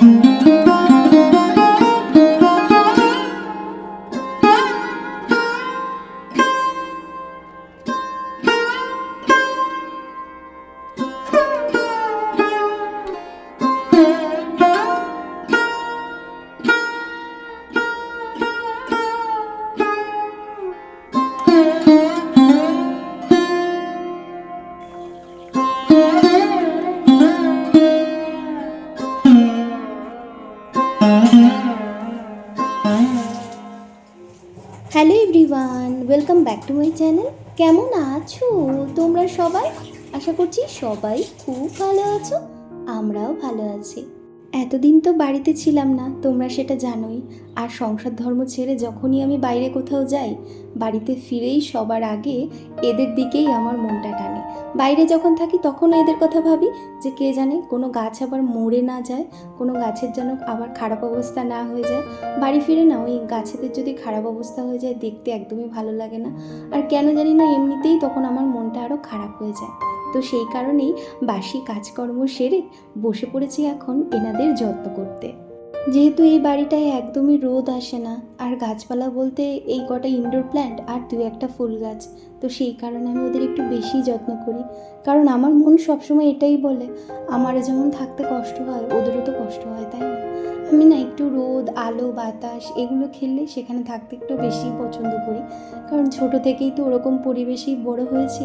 Música welcome back to my channel কেমন আছো তোমরা সবাই? আশা করছি সবাই খুব ভালো আছো, আমরাও ভালো আছি। এতদিন তো বাড়িতে ছিলাম না, তোমরা সেটা জানোই। আর সংসার ধর্ম ছেড়ে যখনই আমি বাইরে কোথাও যাই, বাড়িতে ফিরেই সবার আগে এদের দিকেই আমার মনটা টানে। বাইরে যখন থাকি তখনও এদের কথা ভাবি যে কে জানে কোনো গাছ আবার মরে না যায়, কোনো গাছের যেন আবার খারাপ অবস্থা না হয়ে যায়। বাড়ি ফিরে না, ওই গাছেদের যদি খারাপ অবস্থা হয়ে যায় দেখতে একদমই ভালো লাগে না। আর কেন জানি না, এমনিতেই তখন আমার মনটা আরও খারাপ হয়ে যায়। তো সেই কারণেই বাসি কাজকর্ম সেরে বসে পড়েছি এখন এনাদের যত্ন করতে। যেহেতু এই বাড়িটায় একদমই রোদ আসে না, আর গাছপালা বলতে এই কটা ইনডোর প্ল্যান্ট আর দু একটা ফুল গাছ, তো সেই কারণে আমি ওদের একটু বেশি যত্ন করি। কারণ আমার মন সবসময় এটাই বলে, আমারও যেমন থাকতে কষ্ট হয়, ওদেরও তো কষ্ট হয়, তাই না? আমি না একটু রোদ, আলো, বাতাস এগুলো খেললে সেখানে থাকতে একটু বেশি পছন্দ করি। কারণ ছোট থেকেই তো ওরকম পরিবেশেই বড় হয়েছি,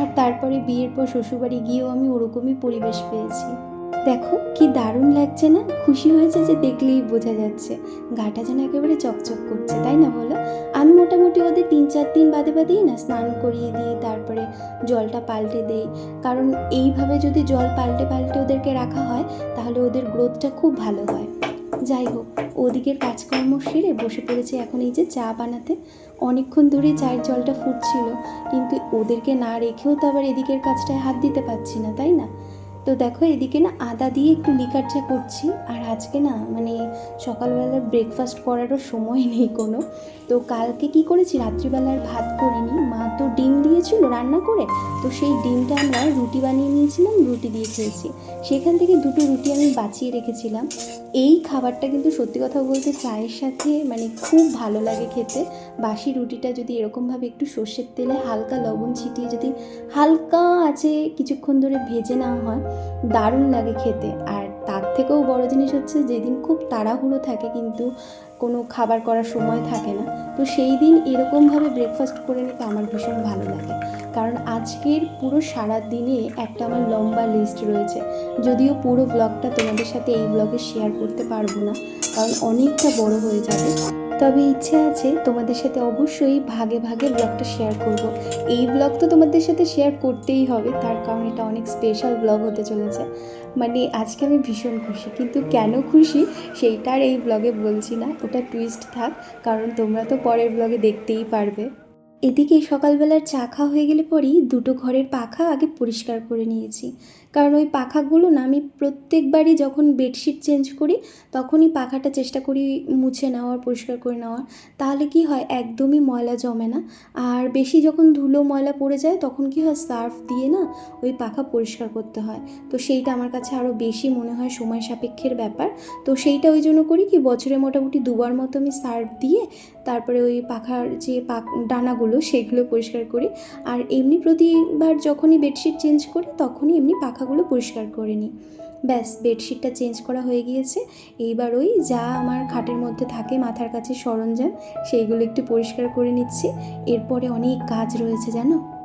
আর তারপরে বিয়ের পর শ্বশুরবাড়ি গিয়েও আমি ওরকমই পরিবেশ পেয়েছি। দেখো কি দারুণ লাগছে না? খুশি হয়েছে যে দেখলেই বোঝা যাচ্ছে। গাটা যেন একেবারে চকচক করছে, তাই না বলো? আমি মোটামুটি ওদের তিন চার দিন বাদে বাদেই না স্নান করিয়ে দিই, তারপরে জলটা পাল্টে দেই। কারণ এইভাবে যদি জল পাল্টে পাল্টে ওদেরকে রাখা হয়, তাহলে ওদের গ্রোথটা খুব ভালো হয়। যাই হোক, ওদিকের কাজকর্ম সেরে বসে পড়েছি এখন এই যে চা বানাতে। অনেকক্ষণ ধরে চায়ের জলটা ফুটছিল, কিন্তু ওদেরকে না রেখেও তো আবার এদিকের কাজটায় হাত দিতে পারছি না, তাই না? তো দেখো, এদিকে না আদা দিয়ে একটু লিকার চা করছি। আর আজকে না মানে সকালবেলা ব্রেকফাস্ট করারও সময় নেই কোনো। তো কালকে কি করেছি? রাত্রিবেলার ভাত করিনি। মা তো ডিম দিয়েছিল রান্না করে। তো সেই ডিমটা আমরা রুটি বানিয়ে নিয়েছিলাম, রুটি দিয়ে খেয়েছি। সেখান থেকে দুটো রুটি আমি বাঁচিয়ে রেখেছিলাম। এই খাবারটা কিন্তু সত্যি কথা বলতে চায়ের সাথে মানে খুব ভালো লাগে খেতে। বাসি রুটিটা যদি এরকমভাবে একটু সর্ষের তেলে হালকা লবণ ছিটিয়ে যদি হালকা আছে কিছুক্ষণ ধরে ভেজে নেওয়া হয়, দারুণ লাগে খেতে। আর তার থেকেও বড় জিনিস হচ্ছে যেদিন খুব তাড়াহুড়ো থাকে কিন্তু কোনো খাবার করার সময় থাকে না, তো সেই দিন এরকমভাবে ব্রেকফাস্ট করে নিতে আমার ভীষণ ভালো লাগে। কারণ আজকের পুরো সারা দিনে একটা আমার লম্বা লিস্ট রয়েছে। যদিও পুরো ব্লগটা তোমাদের সাথে এই ব্লগে শেয়ার করতে পারব না, কারণ অনেকটা বড় হয়ে যাবে। তবে ইচ্ছে আছে তোমাদের সাথে অবশ্যই ভাগে ভাগে ব্লগটা শেয়ার করব। এই ব্লগ তো তোমাদের সাথে শেয়ার করতেই হবে, তার কারণ এটা অনেক স্পেশাল ব্লগ হতে চলেছে। মানে আজকে আমি ভীষণ খুশি, কিন্তু কেন খুশি সেইটা আর এই ব্লগে বলছি না, ওটা টুইস্ট থাক, কারণ তোমরা তো পরের ব্লগে দেখতেই পারবে। এদিকে সকালবেলার চা খাওয়া হয়ে গেলে পরেই দুটো ঘরের পাখা আগে পরিষ্কার করে নিয়েছি। কারণ ওই পাখাগুলো না আমি প্রত্যেকবারই যখন বেডশিট চেঞ্জ করি, তখনই পাখাটা চেষ্টা করি মুছে নেওয়ার, পরিষ্কার করে নেওয়ার। তাহলে কি হয়, একদমই ময়লা জমে না। আর বেশি যখন ধুলো ময়লা পড়ে যায়, তখন কি হয়, সার্ফ দিয়ে না ওই পাখা পরিষ্কার করতে হয়। তো সেইটা আমার কাছে আরও বেশি মনে হয় সময় সাপেক্ষের ব্যাপার। তো সেইটা ওই জন্য করি কি, বছরে মোটামুটি দুবার মতো আমি সার্ফ দিয়ে তারপরে ওই পাখার যে পাক ডানাগুলো, সেগুলো পরিষ্কার করি। আর এমনি প্রতিবার যখনই বেডশিট চেঞ্জ করি, তখনই এমনি পাখাগুলো পরিষ্কার করে নিই। ব্যাস, বেডশিটটা চেঞ্জ করা হয়ে গিয়েছে। এইবার ওই যা আমার খাটের মধ্যে থাকে, মাথার কাছে সরঞ্জাম, সেইগুলো একটু পরিষ্কার করে নিচ্ছি। এরপরে অনেক কাজ রয়েছে, জানো?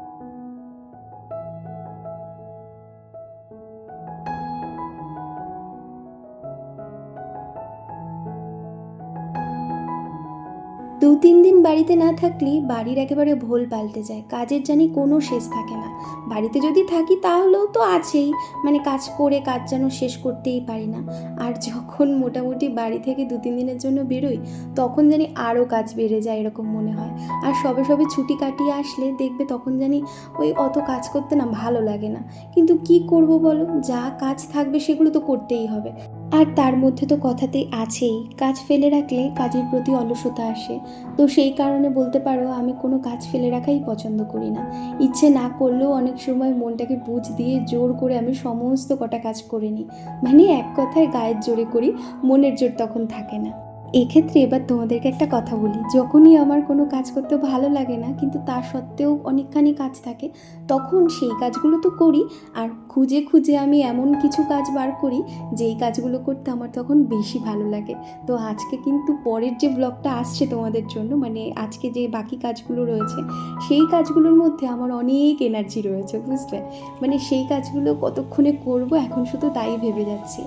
দু তিন দিন বাড়িতে না থাকলে বাড়ির একেবারে ভোল পাল্টে যায়। কাজের জানি কোনো শেষ থাকে না। বাড়িতে যদি থাকি তাহলেও তো আছেই। মানে কাজ করে কাজ যেন শেষ করতেই পারি না। আর যখন মোটামুটি বাড়ি থেকে দু তিন দিনের জন্য বেরোই, তখন জানি আরও কাজ বেড়ে যায় এরকম মনে হয়। আর সবে সবে ছুটি কাটিয়ে আসলে দেখবে তখন জানি ওই অত কাজ করতে না ভালো লাগে না। কিন্তু কি করব বলো? যা কাজ থাকবে সেগুলো তো করতেই হবে। আর তার মধ্যে তো কথাতেই আছেই। কাজ ফেলে রাখলে কাজের প্রতি অলসতা আসে। তো সেই কারণে বলতে পারো, আমি কোনো কাজ ফেলে রাখাই পছন্দ করি না। ইচ্ছে না করলেও অনেক সময় মনটাকে বুঝ দিয়ে জোর করে আমি সমস্ত কটা কাজ করে নিই। মানে এক কথায় গায়ের জোরে করি, মনের জোর তখন থাকে না। এক্ষেত্রে এবার তোমাদেরকে একটা কথা বলি। যখনই আমার কোনো কাজ করতে ভালো লাগে না, কিন্তু তা সত্ত্বেও অনেকখানি কাজ থাকে, তখন সেই কাজগুলো তো করি। আর খুঁজে খুঁজে আমি এমন কিছু কাজ বার করি, যেই কাজগুলো করতে আমার তখন বেশি ভালো লাগে। তো আজকে কিন্তু পরের যে ব্লগটা আসছে তোমাদের জন্য মানে আজকে যে বাকি কাজগুলো রয়েছে, সেই কাজগুলোর মধ্যে আমার অনেক এনার্জি রয়েছে, বুঝলে? মানে সেই কাজগুলো কতক্ষণে করব, এখন শুধু তাই ভেবে যাচ্ছি।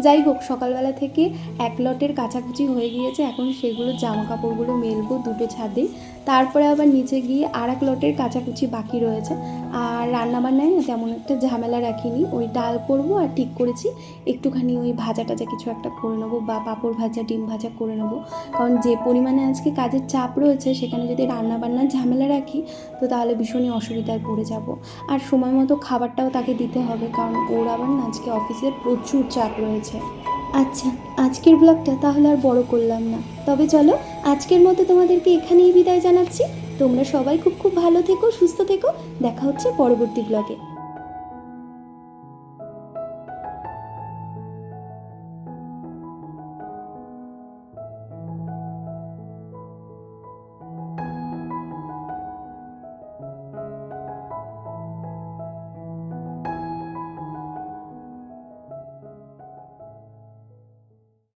যাই হোক, সকালবেলা থেকে এক লটের কাচাকুচি হয়ে গিয়েছে। এখন সেগুলো জামা কাপড়গুলো মেলবো দুটো ছাদে। তারপরে আবার নিচে গিয়ে আর এক লটের কাচাকুচি বাকি রয়েছে। আর রান্নাবান্নায় না তেমন একটা ঝামেলা রাখিনি। ওই ডাল করব আর ঠিক করেছি। একটুখানি ওই ভাজা টাজা কিছু একটা করে নেব বা পাঁপড় ভাজা, ডিম ভাজা করে নেব। কারণ যে পরিমাণে আজকে কাজের চাপ রয়েছে, সেখানে যদি রান্নাবান্নার ঝামেলা রাখি, তো তাহলে ভীষণই অসুবিধায় পড়ে যাব। আর সময় মতো খাবারটাও তাকে দিতে হবে। কারণ ওর আবার না আজকে অফিসের প্রচুর চাপ রয়েছে। আচ্ছা আজকের ব্লগটা তাহলে আর বড় করলাম না। তবে চলো, আজকের মতো তোমাদেরকে এখানেই বিদায় জানাচ্ছি। তোমরা সবাই খুব খুব ভালো থেকো, সুস্থ থেকো। দেখা হচ্ছে পরবর্তী ব্লগে